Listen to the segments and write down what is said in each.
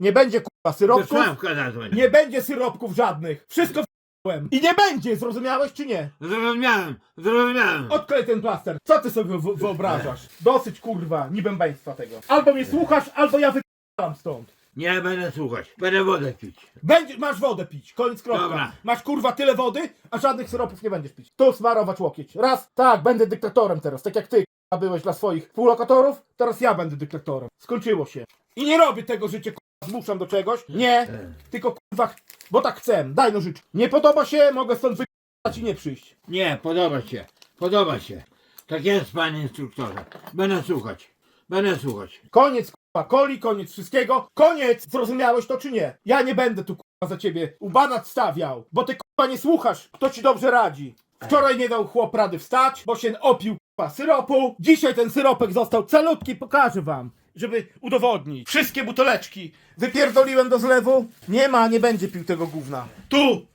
Nie będzie kurwa syropków. Zadzwoń. Nie będzie syropków żadnych. Wszystko w***łem. I nie będzie, zrozumiałeś czy nie? Zrozumiałem, zrozumiałem. Odklej ten plaster. Co ty sobie w- wyobrażasz? Dosyć kurwa, niebębeństwa tego. Albo mnie słuchasz, albo ja wyk***am stąd. Nie będę słuchać. Będę wodę pić. Będzie, masz wodę pić, koniec kropka. Dobra. Masz kurwa tyle wody, a żadnych syropów nie będziesz pić. Tu smarować łokieć. Raz, tak, będę dyktatorem teraz, tak jak ty kurwa, byłeś dla swoich współlokatorów, teraz ja będę dyktatorem. Skończyło się. I nie robię tego, że cię kurwa zmuszam do czegoś. Nie, tylko kurwa, ch- bo tak chcę. Daj no życz. Nie podoba się, mogę stąd wyjechać i nie przyjść. Nie, podoba się. Podoba się. Tak jest, panie instruktorze. Będę słuchać. Będę słuchać. Koniec kurwa coli, koniec wszystkiego. Koniec! Zrozumiałeś to czy nie? Ja nie będę tu kurwa za ciebie ubanat stawiał, bo ty kurwa nie słuchasz, kto ci dobrze radzi. Wczoraj nie dał chłop rady wstać, bo się opił kurwa syropu. Dzisiaj ten syropek został calutki, pokażę wam. Żeby udowodnić. Wszystkie buteleczki wypierdoliłem do zlewu. Nie ma, nie będzie pił tego gówna. Tu!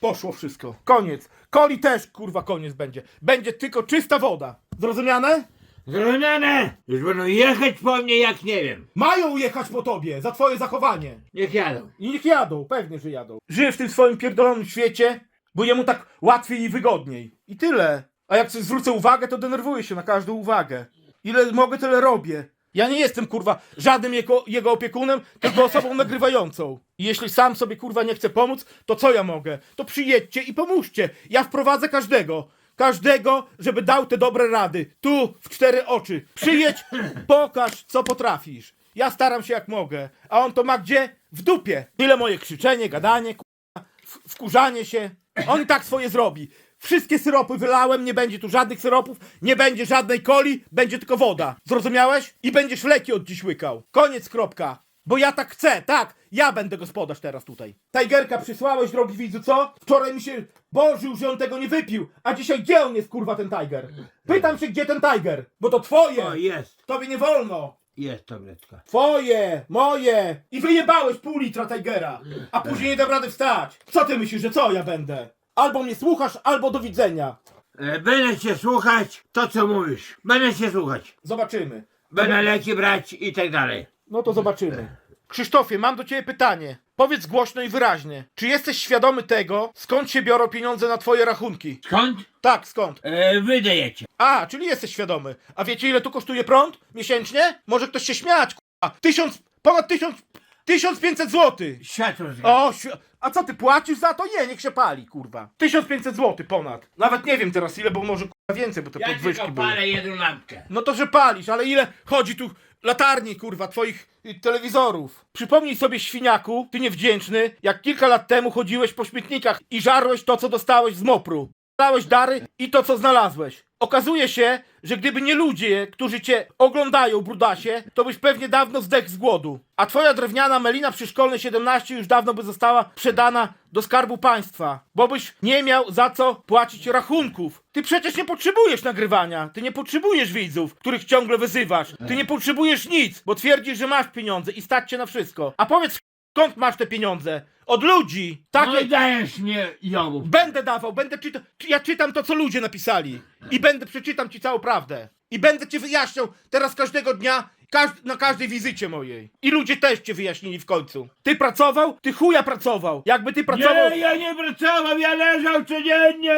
Poszło wszystko. Koniec. Coli też kurwa koniec będzie. Będzie tylko czysta woda. Zrozumiane? Zrozumiane! Już będą jechać po mnie jak nie wiem. Mają jechać po tobie za twoje zachowanie. Niech jadą. I niech jadą, pewnie, że jadą. Żyje w tym swoim pierdolonym świecie, bo jemu tak łatwiej i wygodniej. I tyle. A jak coś zwrócę uwagę, to denerwuję się na każdą uwagę. Ile mogę, tyle robię. Ja nie jestem, kurwa, żadnym jego, jego opiekunem, tylko osobą nagrywającą. I jeśli sam sobie, kurwa, nie chce pomóc, to co ja mogę? To przyjedźcie i pomóżcie. Ja wprowadzę każdego. Każdego, żeby dał te dobre rady. Tu, w cztery oczy. Przyjedź, pokaż, co potrafisz. Ja staram się jak mogę. A on to ma gdzie? W dupie. Tyle moje krzyczenie, gadanie, kurwa, wkurzanie się. On i tak swoje zrobi. Wszystkie syropy wylałem, nie będzie tu żadnych syropów, nie będzie żadnej coli, będzie tylko woda. Zrozumiałeś? I będziesz leki od dziś łykał. Koniec, kropka. Bo ja tak chcę, tak. Ja będę gospodarz teraz tutaj. Tigerka przysłałeś, drogi widzu, co? Wczoraj mi się bożył, że on tego nie wypił. A dzisiaj gdzie on jest, kurwa, ten Tiger? Pytam się, gdzie ten Tiger? Bo to twoje. O, jest. Tobie nie wolno. Jest tabletka. Twoje, moje! I wyjebałeś pół litra Tigera, a później nie dam rady wstać. Co ty myślisz, że co ja będę? Albo mnie słuchasz, albo do widzenia. E, Będę cię słuchać, to co mówisz. Będę cię słuchać. Zobaczymy. Będę leki brać i tak dalej. No to zobaczymy. Krzysztofie, mam do ciebie pytanie. Powiedz głośno i wyraźnie. Czy jesteś świadomy tego, skąd się biorą pieniądze na twoje rachunki? Skąd? Tak, skąd? E, wydajecie. A, czyli jesteś świadomy. A wiecie ile tu kosztuje prąd miesięcznie? Może ktoś się śmiać, k***a. Tysiąc, ponad tysiąc, tysiąc pięćset złotych. Światło zgasło. O, świ- a co ty płacisz za to? Nie, niech się pali, kurwa. 1500 zł ponad. Nawet nie wiem teraz ile, bo może kurwa więcej, bo te Ja podwyżki tylko były. palę jedną lampkę. No to, że palisz, ale ile chodzi tu latarni, kurwa, twoich y, telewizorów? Przypomnij sobie, świniaku, ty niewdzięczny, jak kilka lat temu chodziłeś po śmietnikach i żarłeś to, co dostałeś z mopru. Dałeś dary i to, co znalazłeś. Okazuje się, że gdyby nie ludzie, którzy cię oglądają, brudasie, to byś pewnie dawno zdechł z głodu. A twoja drewniana melina przyszkolne 17 już dawno by została sprzedana do skarbu państwa, bo byś nie miał za co płacić rachunków. Ty przecież nie potrzebujesz nagrywania, ty nie potrzebujesz widzów, których ciągle wyzywasz. Ty nie potrzebujesz nic, bo twierdzisz, że masz pieniądze i stać cię na wszystko. A powiedz, skąd masz te pieniądze? Od ludzi. Tak No i dajesz mnie jobów. Będę dawał, będę czytał. Ja czytam to, co ludzie napisali. I będę przeczytam ci całą prawdę. I będę ci wyjaśniał teraz każdego dnia, każd na każdej wizycie mojej. I ludzie też cię wyjaśnili w końcu. Ty pracował? Ty chuja pracował. Jakby ty pracował. Nie, ja nie pracował, ja leżał codziennie!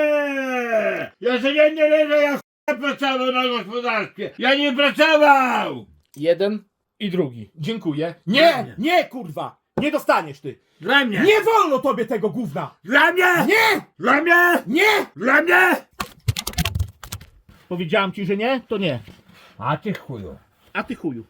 Ja codziennie leżę, ja ch... pracował na gospodarstwie. Ja nie pracował! Jeden i drugi. Dziękuję. Nie, nie, kurwa! Nie dostaniesz ty. Dla mnie! Nie wolno tobie tego gówna! Dla mnie! Nie! Dla mnie! Nie! Dla mnie! Powiedziałam ci, że nie? To nie. A ty chuju. A ty chuju.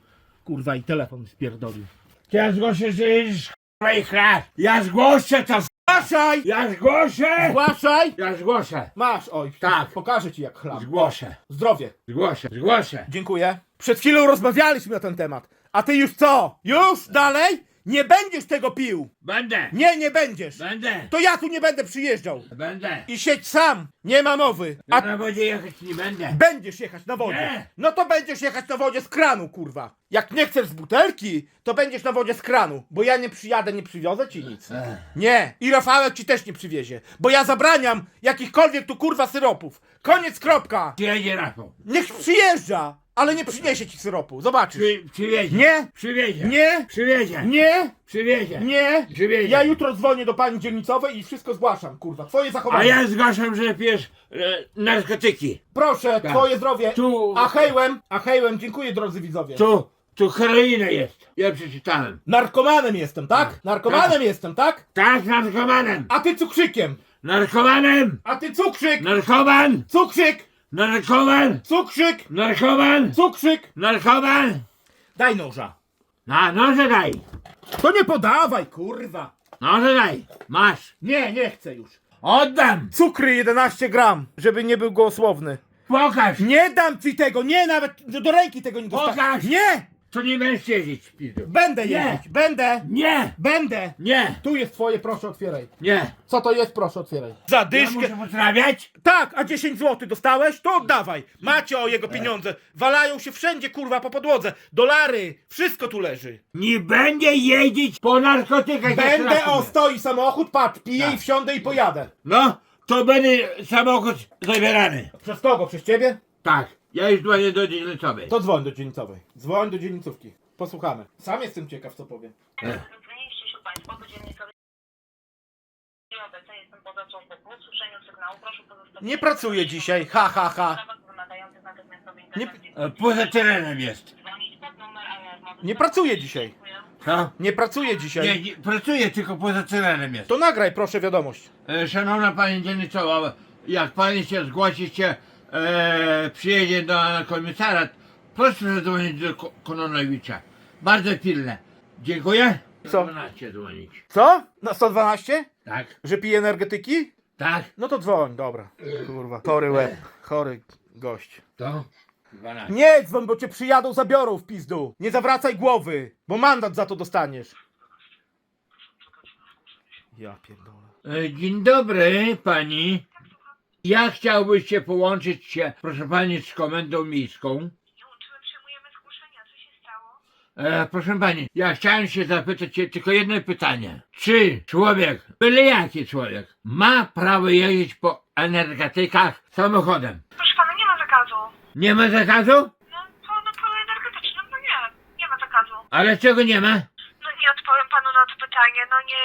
Kurwa i telefon spierdolił. Ty ja zgłoszę, że jedziesz ch... i chlasz. Ja zgłoszę to! Zgłaszaj! Ja zgłoszę! Zgłaszaj! Ja zgłoszę! Masz, oj. Tak. Pokażę ci jak chlam. Zgłoszę. Zdrowie. Zgłoszę. Zgłoszę. Dziękuję. Przed chwilą rozmawialiśmy na ten temat. A ty już co? Już? Dalej? Nie będziesz tego pił! Będę! Nie, nie będziesz! Będę! To ja tu nie będę przyjeżdżał! Będę! I siedź sam! Nie ma mowy! Ja A na wodzie jechać nie będę! będziesz jechać na wodzie! Nie. No to będziesz jechać na wodzie z kranu, kurwa! Jak nie chcesz z butelki, to będziesz na wodzie z kranu, bo ja nie przyjadę, nie przywiozę ci nic. Ech. Nie! I Rafałek ci też nie przywiezie, bo ja zabraniam jakichkolwiek tu kurwa syropów! Koniec, kropka! Przyjedzie Rafał. Niech przyjeżdża! Ale nie przyniesie ci syropu, zobaczysz. Przy, przywiezie. Nie, Przywiezie. nie, Przywiezie. nie, Przywiezie. nie. Przywiezie. Ja jutro dzwonię do pani dzielnicowej i wszystko zgłaszam, kurwa, twoje A zachowanie. ja zgłaszam, że pijesz e, narkotyki. Proszę, Tak. twoje zdrowie. Tu- A hejłem, a hejłem, dziękuję drodzy widzowie. Tu, tu heroina jest. Ja przeczytałem. Narkomanem jestem, tak? Narkomanem jestem, tak? Tak, narkomanem. A ty cukrzykiem. Narkomanem. A ty cukrzyk. Narkoman. Cukrzyk. Narkoman. Cukrzyk. Narkoman. Cukrzyk. Narkoman. Daj noża. Na, noże daj. To nie podawaj, kurwa. Noże daj. Masz. Nie, nie chcę już. Oddam. Cukry 11 gram, żeby nie był gołosłowny. Pokaż. Nie dam ci tego, nie, nawet do, ręki tego nie dostanę. Pokaż. Nie! To nie będziesz siedzieć, pizdu. Będę Nie. jeździć, będę, Nie. będę. Nie. Tu jest twoje, proszę otwieraj. Nie. Co to jest, proszę otwieraj. Za Ja dyszkę. muszę? Tak, a 10 zł dostałeś? To oddawaj. Macie o jego pieniądze. Walają się wszędzie, kurwa, po podłodze. Dolary, wszystko tu leży. Nie będę jeździć po narkotykach. jak Będę, o, stoi samochód, patrz, piję Tak. i wsiądę i pojadę. No, to będzie samochód zabierany. Przez kogo? Przez ciebie? Tak. Ja już dzwonię do dzielnicowej. To dzwoń do dzielnicowej. Dzwoń do dzielnicówki. Posłuchamy. Sam jestem ciekaw, co powiem. Dzwoniliście się Państwo do dziennikarza. Obecnie jestem poza członkiem po usłyszeniu sygnału. Proszę pozostawić. Nie pracuję dzisiaj, ha, ha, ha. Nie-. E, Poza terenem jest. Nie pracuję dzisiaj. Co? Nie pracuję dzisiaj. Nie, nie, pracuję, tylko poza terenem jest. To nagraj proszę wiadomość. E, Szanowna Pani Dzielnicowa, jak Pani się zgłosicie, e, przyjedzie do na komisariat, proszę zadzwonić do Ko- Kononowicza. Bardzo pilne. Dziękuję. Co? 12 dzwonić. Co? Na 112? Tak, Że pije energetyki? tak, No to dzwoń, dobra. Kurwa, chory łeb, chory gość. to 12. Nie dzwoń, bo cię przyjadą, zabiorą w pizdu. Nie zawracaj głowy, bo mandat za to dostaniesz. Ja pierdolę. E, Dzień dobry Pani. Ja chciałbym się połączyć się, proszę Pani, z Komendą Miejską. Czy my przyjmujemy zgłoszenia? Co się stało? E, proszę pani, ja chciałem się zapytać cię tylko jedno pytanie. Czy człowiek, byle jaki człowiek, ma prawo jeździć po energetykach samochodem? Proszę Pana, nie ma zakazu. Nie ma zakazu? No, po, no, polu energetycznym, no nie. Nie ma zakazu. Ale czego nie ma? Nie odpowiem Panu na to pytanie. No nie,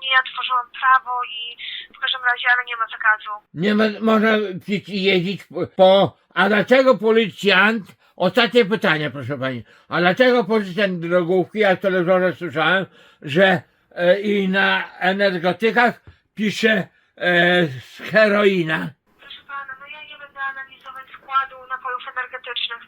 nie ja tworzyłam prawo i w każdym razie, ale nie ma zakazu. Nie ma, można pić i jeździć po. A dlaczego policjant... Ostatnie pytanie, proszę pani. A dlaczego policjant drogówki, jak telewizorze słyszałem, że e, i na energetykach pisze e, heroina? Proszę pana, no ja nie będę analizować składu napojów energetycznych.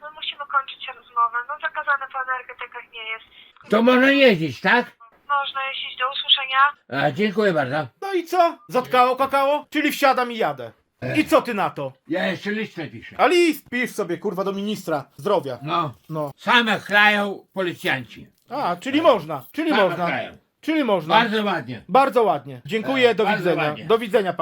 No musimy kończyć rozmowę. No zakazane po energetykach nie jest. To można jeździć, tak? Można jeździć do usłyszenia. A, dziękuję bardzo. No i co? Zatkało kakao? Czyli wsiadam i jadę. I co ty na to? Ja jeszcze listę piszę. A list pisz sobie, kurwa, do ministra zdrowia. No, No. same chlają policjanci. A, czyli można, czyli Same można. chlają. Czyli można. Bardzo ładnie. Bardzo ładnie. Dziękuję, Tak, do bardzo widzenia. ładnie. Do widzenia panu.